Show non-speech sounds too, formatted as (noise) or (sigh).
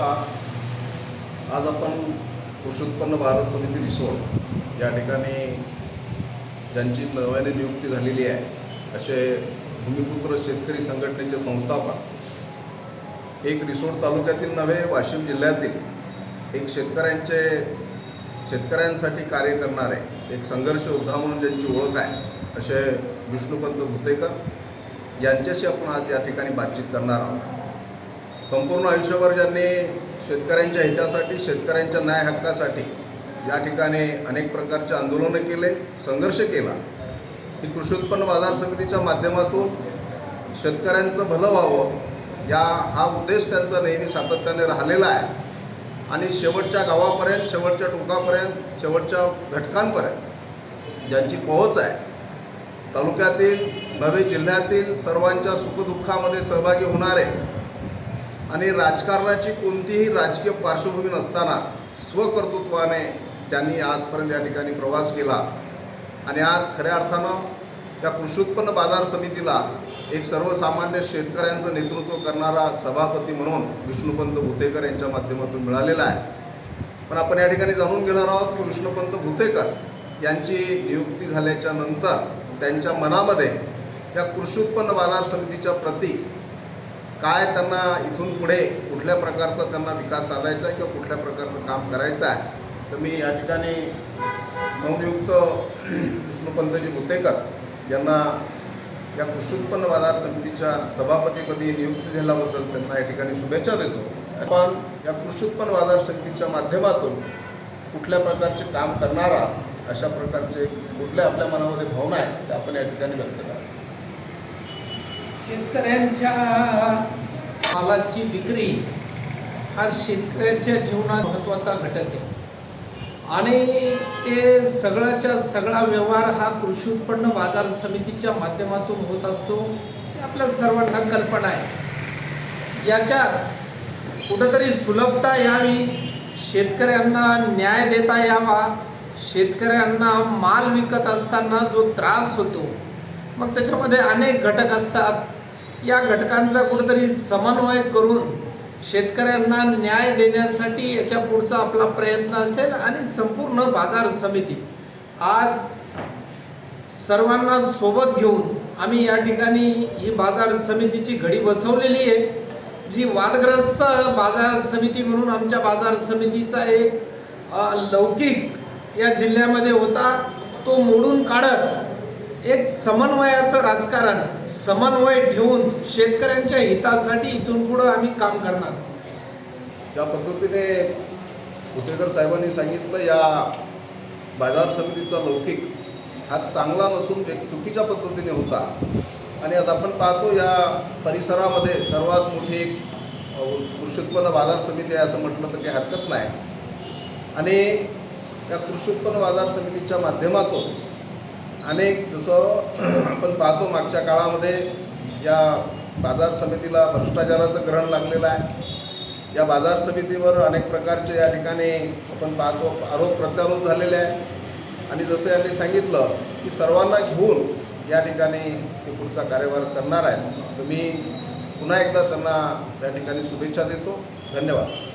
नमस्कार आज आपण कृषी उत्पन्न भारत समिती रिसोड या ठिकाणी ज्यांची नव्याने नियुक्ती झालेली आहे असे भूमिपुत्र शेतकरी संघटनेचे संस्थापक एक रिसोड तालुक्यातील नव्हे वाशिम जिल्ह्यातील एक शेतकऱ्यांचे शेतकऱ्यांसाठी कार्य करणारे एक संघर्ष योद्धा म्हणून ज्यांची ओळख आहे असे विष्णुपंत भुतेकर यांच्याशी आपण आज या ठिकाणी बातचीत करणार आहोत. संपूर्ण आयुष्यभर ज्यांनी शेतकऱ्यांच्या हितासाठी शेतकऱ्यांच्या न्याय हक्कासाठी या ठिकाणी अनेक प्रकारचे आंदोलनं केले संघर्ष केला. ही कृषी उत्पन्न बाजार समितीच्या माध्यमातून शेतकऱ्यांचं भलं व्हावं या हा उद्देश त्यांचा नेहमी सातत्याने राहिलेला आहे. आणि शेवटच्या गावापर्यंत शेवटच्या टोकापर्यंत शेवटच्या घटकांपर्यंत ज्यांची पोहोच आहे तालुक्यातील नवे जिल्ह्यातील सर्वांच्या सुखदुःखामध्ये सहभागी होणारे आणि राजकारणाची कोणतीही राजकीय पार्श्वभूमी नसताना स्वकर्तृत्वाने त्यांनी आजपर्यंत या ठिकाणी प्रवास केला. आणि आज खऱ्या अर्थानं त्या कृषी उत्पन्न बाजार समितीला एक सर्वसामान्य शेतकऱ्यांचं नेतृत्व करणारा सभापती म्हणून विष्णुपंत भुतेकर यांच्या माध्यमातून मिळालेला आहे. पण आपण या ठिकाणी जाणून घेणार आहोत की विष्णुपंत भुतेकर यांची नियुक्ती झाल्याच्यानंतर त्यांच्या मनामध्ये या कृषी उत्पन्न बाजार समितीच्या प्रती काय त्यांना इथून पुढे कुठल्या प्रकारचा त्यांना विकास साधायचा आहे किंवा कुठल्या प्रकारचं काम करायचं आहे तर मी या ठिकाणी नवनियुक्त (clears throat) विष्णुपंतजी भुतेकर यांना या कृषी उत्पन्न बाजार समितीच्या सभापतीपदी नियुक्ती झाल्याबद्दल त्यांना या ठिकाणी शुभेच्छा देतो. आपण या कृषी उत्पन्न बाजार समितीच्या माध्यमातून कुठल्या प्रकारचे काम करणारा अशा प्रकारचे कुठल्या आपल्या मनामध्ये भावना आहे त्या आपण या ठिकाणी व्यक्त करा शेतकऱ्यांच्या मालाची विक्री हा शेतकऱ्यांच्या जीवनात महत्त्वाचा घटक आहे. आणि ते सगळ्याच्या सगळा व्यवहार हा कृषी उत्पन्न बाजार समितीच्या माध्यमातून होत असतो. हे आपल्या सर्वांना कल्पना आहे. याच्यात कुठंतरी सुलभता यावी शेतकऱ्यांना न्याय देता यावा शेतकऱ्यांना माल विकत असताना जो त्रास होतो मग त्याच्यामध्ये अनेक घटक असतात. या घटकांचा कुठेतरी समन्वय करून शेतकऱ्यांना न्याय देण्यासाठी याच्या पुढचा आपला प्रयत्न असेल आणि संपूर्ण बाजार समिती. आज सर्वांना सोबत घेऊन आम्ही या ठिकाणी ही बाजार समितीची घडी बसवलेली आहे जी वादग्रस्त बाजार समिती म्हणून आमच्या बाजार समितीचा एक लौकिक या जिल्ह्यामध्ये होता. तो मोडून काढत एक समन्वयाचं राजकारण समन्वय ठेवून शेतकऱ्यांच्या हितासाठी इथून पुढं आम्ही काम करणार. ज्या पद्धतीने कुटेकर साहेबांनी सांगितलं या बाजार समितीचा लौकिक हा चांगला नसून एक चुकीच्या पद्धतीने होता. आणि आता आपण पाहतो या परिसरामध्ये सर्वात मोठी एक कृषी उत्पन्न बाजार समिती आहे असं म्हटलं तर काही हरकत नाही. आणि या कृषी उत्पन्न बाजार समितीच्या माध्यमातून अनेक जसं आपण पाहतो मागच्या काळामध्ये या बाजार समितीला भ्रष्टाचाराचं ग्रहण लागलेलं आहे. या बाजार समितीवर अनेक प्रकारचे या ठिकाणी आपण पाहतो आरोप प्रत्यारोप झालेले आहे आणि जसं यांनी सांगितलं की सर्वांना घेऊन या ठिकाणी ते पुढचा कार्यभार करणार आहेत. तर मी पुन्हा एकदा त्यांना या ठिकाणी शुभेच्छा देतो. धन्यवाद.